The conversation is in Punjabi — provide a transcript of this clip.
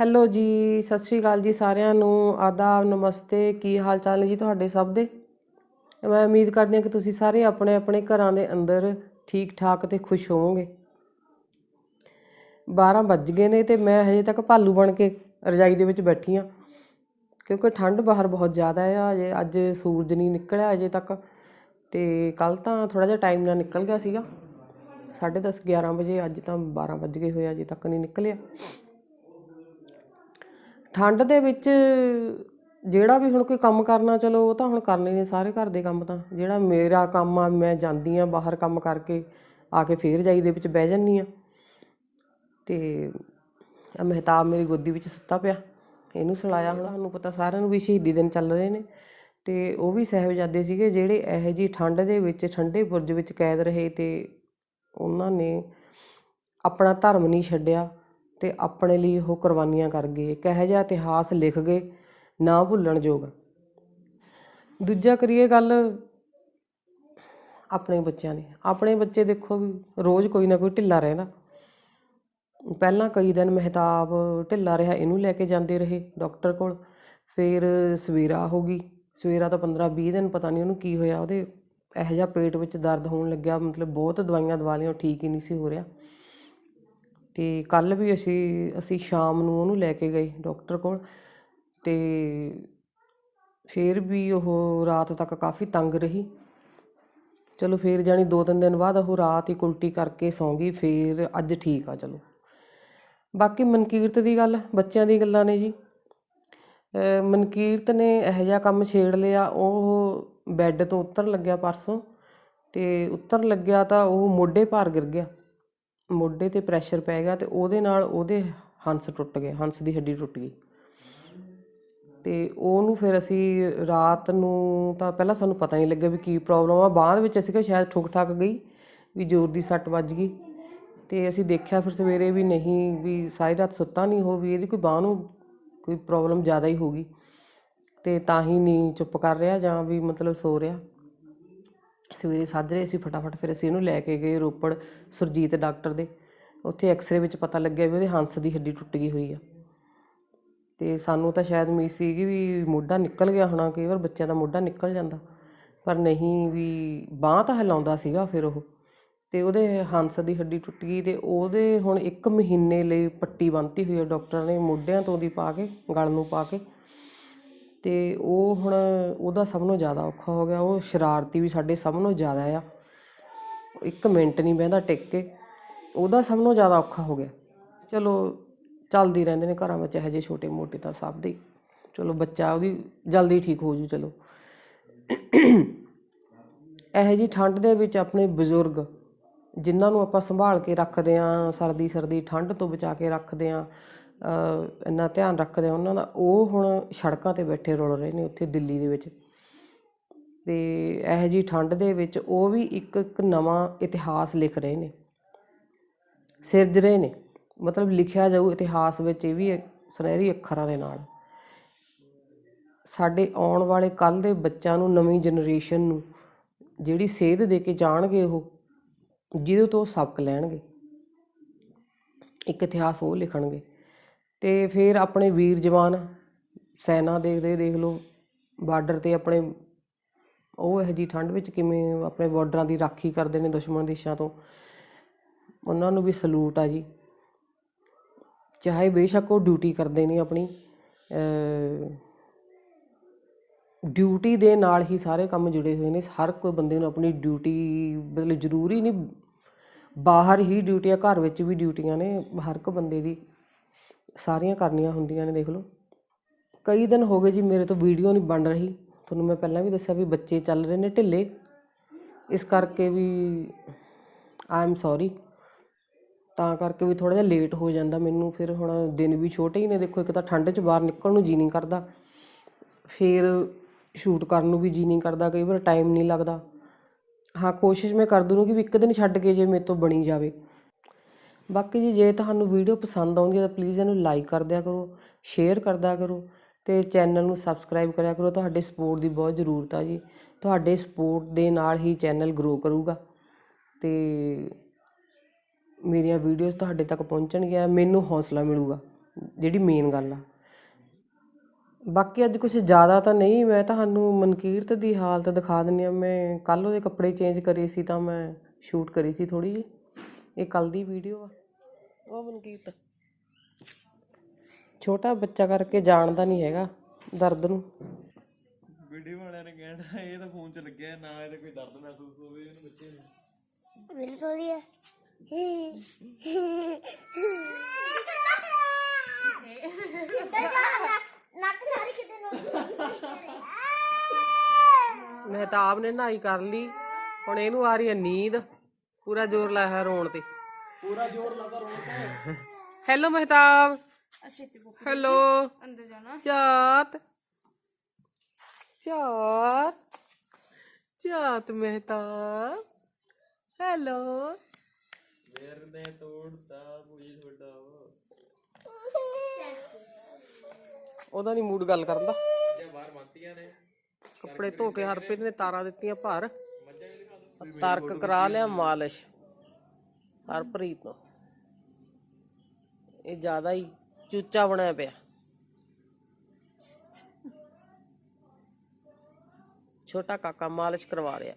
ਹੈਲੋ ਜੀ, ਸਤਿ ਸ਼੍ਰੀ ਅਕਾਲ ਜੀ ਸਾਰਿਆਂ ਨੂੰ। ਆਦਾਬ, ਨਮਸਤੇ। ਕੀ ਹਾਲ ਚਾਲ ਨੇ ਜੀ ਤੁਹਾਡੇ ਸਭ ਦੇ? ਮੈਂ ਉਮੀਦ ਕਰਦੀ ਹਾਂ ਕਿ ਤੁਸੀਂ ਸਾਰੇ ਆਪਣੇ ਆਪਣੇ ਘਰਾਂ ਦੇ ਅੰਦਰ ਠੀਕ ਠਾਕ ਤੇ ਖੁਸ਼ ਹੋਵੋਗੇ। 12 ਵੱਜ ਗਏ ਨੇ ਤੇ ਮੈਂ ਹਜੇ ਤੱਕ ਭਾਲੂ ਬਣ ਕੇ ਰਜਾਈ ਦੇ ਵਿੱਚ ਬੈਠੀ ਹਾਂ। ਕਿਉਂਕਿ ਠੰਡ ਬਾਹਰ ਬਹੁਤ ਜ਼ਿਆਦਾ ਆ ਅਜੇ ਅੱਜ ਸੂਰਜ ਨਹੀਂ ਨਿਕਲਿਆ ਅਜੇ ਤੱਕ। ਤੇ ਕੱਲ ਤਾਂ ਥੋੜਾ ਜਿਹਾ ਟਾਈਮ ਨਾਲ ਨਿਕਲ ਗਿਆ ਸੀਗਾ। 10:30 11 ਵਜੇ, ਅੱਜ ਤਾਂ 12 ਵੱਜ ਗਏ ਹੋਏ ਅਜੇ ਤੱਕ ਨਹੀਂ ਨਿਕਲਿਆ। ਠੰਡ ਦੇ ਵਿੱਚ ਜਿਹੜਾ ਵੀ ਹੁਣ ਕੋਈ ਕੰਮ ਕਰਨਾ, ਚਲੋ ਉਹ ਤਾਂ ਹੁਣ ਕਰਨੇ ਨੇ ਸਾਰੇ ਘਰ ਦੇ ਕੰਮ ਤਾਂ। ਜਿਹੜਾ ਮੇਰਾ ਕੰਮ ਆ, ਮੈਂ ਜਾਂਦੀ ਆ ਬਾਹਰ ਕੰਮ ਕਰਕੇ, ਆ ਕੇ ਫੇਰ ਜਾਈ ਦੇ ਵਿੱਚ ਬਹਿ ਜੰਨੀ ਆ। ਤੇ ਆਹ ਮਹਿਤਾਬ ਮੇਰੀ ਗੋਦੀ ਵਿੱਚ ਸੁੱਤਾ ਪਿਆ। ਇਹਨੂੰ ਸੁਲਾਇਆ ਹੁਣ ਤੁਹਾਨੂੰ ਪਤਾ ਸਾਰਿਆਂ ਨੂੰ ਵੀ ਸ਼ਹੀਦੀ ਦਿਨ ਚੱਲ ਰਹੇ ਨੇ। ਤੇ ਉਹ ਵੀ ਸਾਹਿਬਜ਼ਾਦੇ ਸੀਗੇ ਜਿਹੜੇ ਇਹੋ ਜੀ ਠੰਡ ਦੇ ਵਿੱਚ, ਠੰਡੇ ਬੁਰਜ ਵਿੱਚ ਕੈਦ ਰਹੇ ਤੇ ਉਹਨਾਂ ਨੇ ਆਪਣਾ ਧਰਮ ਨਹੀਂ ਛੱਡਿਆ। ਤੇ ਆਪਣੇ ਲਈ ਉਹ ਕੁਰਬਾਨੀਆਂ ਕਰ ਗਏ। ਇੱਕ ਇਹੋ ਜਿਹਾ ਇਤਿਹਾਸ ਲਿਖ ਗਏ, ਨਾ ਭੁੱਲਣ ਯੋਗ। ਦੂਜਾ ਕਰੀਏ ਗੱਲ ਆਪਣੇ ਬੱਚਿਆਂ ਦੀ। ਆਪਣੇ ਬੱਚੇ ਦੇਖੋ ਵੀ ਰੋਜ਼ ਕੋਈ ਨਾ ਕੋਈ ਢਿੱਲਾ ਰਹਿੰਦਾ। ਪਹਿਲਾਂ ਕਈ ਦਿਨ ਮਹਿਤਾਬ ਢਿੱਲਾ ਰਿਹਾ, ਇਹਨੂੰ ਲੈ ਕੇ ਜਾਂਦੇ ਰਹੇ ਡਾਕਟਰ ਕੋਲ। ਫਿਰ ਸਵੇਰਾ ਹੋ ਗਈ। ਸਵੇਰਾ ਤਾਂ 15 20 ਦਿਨ ਪਤਾ ਨਹੀਂ ਉਹਨੂੰ ਕੀ ਹੋਇਆ। ਉਹਦੇ ਇਹੋ ਜਿਹਾ ਪੇਟ ਵਿੱਚ ਦਰਦ ਹੋਣ ਲੱਗਿਆ। ਮਤਲਬ ਬਹੁਤ ਦਵਾਈਆਂ ਦਵਾ ਲਈਆਂ, ਉਹ ਠੀਕ ਹੀ ਨਹੀਂ ਸੀ ਹੋ ਰਿਹਾ। ਤੇ ਕੱਲ ਵੀ ਅਸੀਂ ਅਸੀਂ ਸ਼ਾਮ ਨੂੰ ਉਹਨੂੰ ਲੈ ਕੇ ਗਏ ਡਾਕਟਰ ਕੋਲ ਤੇ ਫਿਰ ਵੀ ਉਹ ਰਾਤ ਤੱਕ ਕਾਫੀ ਤੰਗ ਰਹੀ। ਚਲੋ ਫਿਰ ਜਾਣੀ ਦੋ ਤਿੰਨ ਦਿਨ ਬਾਅਦ ਉਹ ਰਾਤ ਹੀ ਉਲਟੀ ਕਰਕੇ ਸੌਂ ਗਈ, ਫਿਰ ਅੱਜ ਠੀਕ ਆ, ਚਲੋ। ਬਾਕੀ ਮਨਕੀਰਤ ਦੀ ਗੱਲ, ਬੱਚਿਆਂ ਦੀ ਗੱਲਾਂ ਨੇ ਜੀ। ਮਨਕੀਰਤ ਨੇ ਇਹੋ ਜਿਹਾ ਕੰਮ ਛੇੜ ਲਿਆ, ਉਹ ਬੈੱਡ ਤੋਂ ਉੱਤਰ ਲੱਗਿਆ ਪਰਸੋਂ ਤੇ ਉੱਤਰ ਲੱਗਿਆ ਤਾਂ ਉਹ ਮੋਢੇ ਭਾਰ ਗਿਰ ਗਿਆ। ਮੋਢੇ ਤੇ ਪ੍ਰੈਸ਼ਰ ਪੈ ਗਿਆ ਤੇ ਉਹਦੇ ਨਾਲ ਉਹਦੇ ਹੰਸ ਟੁੱਟ ਗਏ, ਹੰਸ ਦੀ ਹੱਡੀ ਟੁੱਟ ਗਈ। ਤੇ ਉਹਨੂੰ ਫਿਰ ਅਸੀਂ ਰਾਤ ਨੂੰ ਤਾਂ ਪਹਿਲਾਂ ਸਾਨੂੰ ਪਤਾ ਨਹੀਂ ਲੱਗਿਆ ਵੀ ਕੀ ਪ੍ਰੋਬਲਮ ਆ। ਬਾਅਦ ਵਿੱਚ ਅਸੀਂ ਕਿਹਾ ਸ਼ਾਇਦ ਠੁਕ ਠਾਕ ਗਈ ਵੀ ਜ਼ੋਰ ਦੀ ਸੱਟ ਵੱਜ ਗਈ। ਤੇ ਅਸੀਂ ਦੇਖਿਆ ਫਿਰ ਸਵੇਰੇ ਵੀ ਨਹੀਂ, ਵੀ ਸਾਰੀ ਰਾਤ ਸੁੱਤਾ ਨਹੀਂ ਹੋ ਵੀ, ਇਹਦੀ ਕੋਈ ਬਾਹ ਨੂੰ ਕੋਈ ਪ੍ਰੋਬਲਮ ਜ਼ਿਆਦਾ ਹੀ ਹੋਗੀ ਤੇ ਤਾਂ ਹੀ ਨਹੀਂ ਚੁੱਪ ਕਰ ਰਿਹਾ ਜਾਂ ਵੀ ਮਤਲਬ ਸੋ ਰਿਹਾ। ਸਵੇਰੇ ਸਾਜਰੇ ਅਸੀਂ ਫਟਾਫਟ ਫਿਰ ਅਸੀਂ ਇਹਨੂੰ ਲੈ ਕੇ ਗਏ ਰੋਪੜ ਸੁਰਜੀਤ ਡਾਕਟਰ ਦੇ। ਉੱਥੇ ਐਕਸ-ਰੇ ਵਿੱਚ ਪਤਾ ਲੱਗਿਆ ਵੀ ਉਹਦੇ ਹੰਸ ਦੀ ਹੱਡੀ ਟੁੱਟ ਗਈ ਹੋਈ ਆ। ਤੇ ਸਾਨੂੰ ਤਾਂ ਸ਼ਾਇਦ ਉਮੀਦ ਸੀਗੀ ਵੀ ਮੋਢਾ ਨਿਕਲ ਗਿਆ ਹੋਣਾ, ਕਈ ਵਾਰ ਬੱਚਿਆਂ ਦਾ ਮੋਢਾ ਨਿਕਲ ਜਾਂਦਾ। ਪਰ ਨਹੀਂ ਵੀ ਬਾਹ ਤਾਂ ਹਿਲਾਉਂਦਾ ਸੀਗਾ ਫਿਰ ਉਹ। ਤੇ ਉਹਦੇ ਹੰਸ ਦੀ ਹੱਡੀ ਟੁੱਟ ਗਈ ਤੇ ਉਹਦੇ ਹੁਣ 1 ਮਹੀਨੇ ਲਈ ਪੱਟੀ ਬੰਨ੍ਹਤੀ ਹੋਈ ਹੈ ਡਾਕਟਰ ਨੇ ਮੋਢਿਆਂ ਤੋਂ ਦੀ ਪਾ ਕੇ, ਗਲ ਨੂੰ ਪਾ ਕੇ। ਤੇ ਉਹ ਹੁਣ ਉਹਦਾ ਸਭ ਤੋਂ ਜ਼ਿਆਦਾ ਔਖਾ ਹੋ ਗਿਆ। ਉਹ ਸ਼ਰਾਰਤੀ ਵੀ ਸਾਡੇ ਸਭ ਤੋਂ ਜ਼ਿਆਦਾ ਆ। ਇੱਕ ਮਿੰਟ ਨਹੀਂ ਬਹਿੰਦਾ ਟਿਕ ਕੇ। ਉਹਦਾ ਸਭ ਤੋਂ ਜ਼ਿਆਦਾ ਔਖਾ ਹੋ ਗਿਆ। ਚਲੋ, ਚੱਲਦੀ ਰਹਿੰਦੇ ਨੇ ਘਰਾਂ ਵਿੱਚ ਇਹੋ ਜਿਹੇ ਛੋਟੇ ਮੋਟੇ ਤਾਂ ਸਭ ਦੇ। ਚਲੋ, ਬੱਚਾ ਉਹਦੀ ਜਲਦੀ ਠੀਕ ਹੋ ਜੂ, ਚਲੋ। ਇਹੋ ਜੀ ਠੰਡ ਦੇ ਵਿੱਚ ਆਪਣੇ ਬਜ਼ੁਰਗ, ਜਿਨ੍ਹਾਂ ਨੂੰ ਆਪਾਂ ਸੰਭਾਲ ਕੇ ਰੱਖਦੇ ਆਂ, ਸਰਦੀ ਸਰਦੀ ਠੰਡ ਤੋਂ ਬਚਾ ਕੇ ਰੱਖਦੇ ਆਂ ਇੰਨਾ ਧਿਆਨ ਰੱਖਦੇ ਆ ਉਹਨਾਂ ਦਾ, ਉਹ ਹੁਣ ਸੜਕਾਂ ਤੇ ਬੈਠੇ ਰੁਲ ਰਹੇ ਨੇ ਉੱਥੇ ਦਿੱਲੀ ਦੇ ਵਿੱਚ। ਤੇ ਇਹੋ ਜੀ ਠੰਡ ਦੇ ਵਿੱਚ ਉਹ ਵੀ ਇੱਕ ਇੱਕ ਨਵਾਂ ਇਤਿਹਾਸ ਲਿਖ ਰਹੇ ਨੇ। ਸਿਰਜ ਰਹੇ ਨੇ। ਮਤਲਬ ਲਿਖਿਆ ਜਾਊ ਇਤਿਹਾਸ ਵਿੱਚ ਇਹ ਵੀ ਸੁਨਹਿਰੀ ਅੱਖਰਾਂ ਦੇ ਨਾਲ। ਸਾਡੇ ਆਉਣ ਵਾਲੇ ਕੱਲ ਦੇ ਬੱਚਿਆਂ ਨੂੰ, ਨਵੀਂ ਜਨਰੇਸ਼ਨ ਨੂੰ, ਜਿਹੜੀ ਸੇਧ ਦੇ ਕੇ ਜਾਣਗੇ ਉਹ, ਜਿਹਦੇ ਤੋਂ ਸਬਕ ਲੈਣਗੇ। ਇੱਕ ਇਤਿਹਾਸ ਉਹ ਲਿਖਣਗੇ। ਅਤੇ ਫਿਰ ਆਪਣੇ ਵੀਰ ਜਵਾਨ ਸੈਨਾ ਦੇਖਦੇ ਦੇਖ ਲਓ, ਬਾਰਡਰ ਤੇ ਆਪਣੇ ਉਹ ਇਹੋ ਜਿਹੀ ਠੰਡ ਵਿੱਚ ਕਿਵੇਂ ਆਪਣੇ ਬਾਰਡਰਾਂ ਦੀ ਰਾਖੀ ਕਰਦੇ ਨੇ ਦੁਸ਼ਮਣ ਦੇਸ਼ਾਂ ਤੋਂ। ਉਹਨਾਂ ਨੂੰ ਵੀ ਸਲੂਟ ਆ ਜੀ। ਚਾਹੇ ਬੇਸ਼ੱਕ ਉਹ ਡਿਊਟੀ ਕਰਦੇ ਨੇ ਆਪਣੀ ਡਿਊਟੀ ਦੇ ਨਾਲ ਹੀ ਸਾਰੇ ਕੰਮ ਜੁੜੇ ਹੋਏ ਨੇ। ਹਰ ਕੋਈ ਬੰਦੇ ਨੂੰ ਆਪਣੀ ਡਿਊਟੀ ਮਤਲਬ ਜ਼ਰੂਰੀ ਨਹੀਂ, ਬਾਹਰ ਹੀ ਡਿਊਟੀਆਂ, ਘਰ ਵਿੱਚ ਵੀ ਡਿਊਟੀਆਂ ਨੇ ਹਰ ਇੱਕ ਬੰਦੇ ਦੀ। ਸਾਰੀਆਂ ਕਰਨੀਆਂ ਹੁੰਦੀਆਂ ਨੇ, ਦੇਖ ਲਓ। ਕਈ ਦਿਨ ਹੋ ਗਏ ਜੀ ਮੇਰੇ ਤੋਂ ਵੀਡੀਓ ਨਹੀਂ ਬਣ ਰਹੀ। ਤੁਹਾਨੂੰ ਮੈਂ ਪਹਿਲਾਂ ਵੀ ਦੱਸਿਆ ਵੀ ਬੱਚੇ ਚੱਲ ਰਹੇ ਨੇ ਢਿੱਲੇ। ਇਸ ਕਰਕੇ ਵੀ ਆਈ ਐਮ ਸੌਰੀ। ਤਾਂ ਕਰਕੇ ਵੀ ਥੋੜਾ ਜਿਹਾ ਲੇਟ ਹੋ ਜਾਂਦਾ ਮੈਨੂੰ। ਫਿਰ ਹੁਣ ਦਿਨ ਵੀ ਛੋਟੇ ਹੀ ਨੇ, ਦੇਖੋ ਇੱਕ ਤਾਂ ਠੰਡ 'ਚ ਬਾਹਰ ਨਿਕਲਣ ਨੂੰ ਜੀ ਨਹੀਂ ਕਰਦਾ। ਫਿਰ ਸ਼ੂਟ ਕਰਨ ਨੂੰ ਵੀ ਜੀ ਨਹੀਂ ਕਰਦਾ, ਕਈ ਵਾਰ ਟਾਈਮ ਨਹੀਂ ਲੱਗਦਾ। ਹਾਂ, ਕੋਸ਼ਿਸ਼ ਮੈਂ ਕਰ ਦੂੰਗੀ ਵੀ ਇੱਕ ਦਿਨ ਛੱਡ ਕੇ ਜੇ ਮੇਰੇ ਤੋਂ ਬਣੀ ਜਾਵੇ। ਬਾਕੀ ਜੀ, ਜੇ ਤੁਹਾਨੂੰ ਵੀਡੀਓ ਪਸੰਦ ਆਉਂਦੀ ਹੈ ਤਾਂ ਪਲੀਜ਼ ਇਹਨੂੰ ਲਾਈਕ ਕਰ ਦਿਆ ਕਰੋ ਸ਼ੇਅਰ ਕਰਦਿਆ ਕਰੋ ਤੇ ਚੈਨਲ ਨੂੰ ਸਬਸਕ੍ਰਾਈਬ ਕਰਿਆ ਕਰੋ। ਤੁਹਾਡੇ ਸਪੋਰਟ ਦੀ ਬਹੁਤ ਜ਼ਰੂਰਤ ਆ ਜੀ। ਤੁਹਾਡੇ ਸਪੋਰਟ ਦੇ ਨਾਲ ਹੀ ਚੈਨਲ ਗਰੋ ਕਰੂਗਾ ਤੇ ਮੇਰੀਆਂ ਵੀਡੀਓਜ਼ ਤੁਹਾਡੇ ਤੱਕ ਪਹੁੰਚਣਗੀਆਂ, ਮੈਨੂੰ ਹੌਸਲਾ ਮਿਲੂਗਾ, ਜਿਹੜੀ ਮੇਨ ਗੱਲ ਆ। ਬਾਕੀ ਅੱਜ ਕੁਝ ਜ਼ਿਆਦਾ ਤਾਂ ਨਹੀਂ, ਮੈਂ ਤੁਹਾਨੂੰ ਮਨਕੀਰਤ ਦੀ ਹਾਲਤ ਦਿਖਾ ਦਿੰਨੀ ਆ ਮੈਂ ਕੱਲ ਉਹਦੇ ਕੱਪੜੇ ਚੇਂਜ ਕਰੇ ਸੀ ਤਾਂ ਮੈਂ ਸ਼ੂਟ ਕਰੀ ਸੀ ਥੋੜੀ ਜਿਹੀ। ਇਹ ਕੱਲ ਦੀ ਵੀਡੀਓ ਆ। ਉਹ ਮਨਕੀਰਤ। ਛੋਟਾ ਬੱਚਾ ਕਰਕੇ ਜਾਣਦਾ ਨਹੀਂ ਹੈਗਾ ਦਰਦ ਨੂੰ। ਵੀਡੀਓ ਵਾਲਿਆਂ ਨੇ ਕਹਿਣਾ ਇਹ ਤਾਂ ਫੋਨ 'ਚ ਲੱਗਿਆ ਨਾ ਇਹਦੇ ਕੋਈ ਦਰਦ ਮਹਿਸੂਸ ਹੋਵੇ ਇਹਨੂੰ ਬੱਚੇ ਨੂੰ। ਸੋਰੀ ਹੈ ਨੱਕ ਸਾਰੀ ਕਿਤੇ ਨੂੰ। ਮਹਿਤਾਬ ਨੇ ਨਹਾਈ ਕਰ ਲਈ ਹੁਣ ਇਹਨੂੰ ਆ ਰਹੀ ਹੈ ਨੀਂਦ। ਪੂਰਾ ਜ਼ੋਰ ਲਾਇਆ ਹੈ ਰੋਣ ਤੇ। ਪੂਰਾ ਜ਼ੋਰ ਲਾਦਾ ਰੋਣ ਤੇ। ਹੈਲੋ ਮਹਿਤਾਬ। ਅਸ਼ਿਤ ਬੁੱਕ ਹੈਲੋ ਅੰਦਰ ਜਾਣਾ। ਚਾਤ। ਚਾਤ। ਚਾਤ ਮਹਿਤਾਬ। ਹੈਲੋ ਮੇਰ ਨੇ ਤੋੜਦਾ ਪੂਜੀ ਤੁਹਾਡਾ ਉਹਦਾ ਨਹੀਂ ਮੂਡ ਗੱਲ ਕਰਨ ਦਾ। ਜੇ ਬਾਹਰ ਮੰਤੀਆਂ ਨੇ। ਕੱਪੜੇ ਧੋ ਕੇ ਹਰਪ੍ਰੀਤ ਨੇ ਤਾਰਾਂ ਦਿੱਤੀਆਂ ਭਰ। ਤਰਕ ਕਰਾ ਲਿਆ ਮਾਲਿਸ਼। ਹਰਪ੍ਰੀਤ ਨੂੰ। ਇਹ ਜ਼ਿਆਦਾ ਹੀ ਚੂਚਾ ਬਣਿਆ ਪਿਆ। ਛੋਟਾ ਕਾਕਾ ਮਾਲਿਸ਼ ਕਰਵਾ ਰਿਹਾ।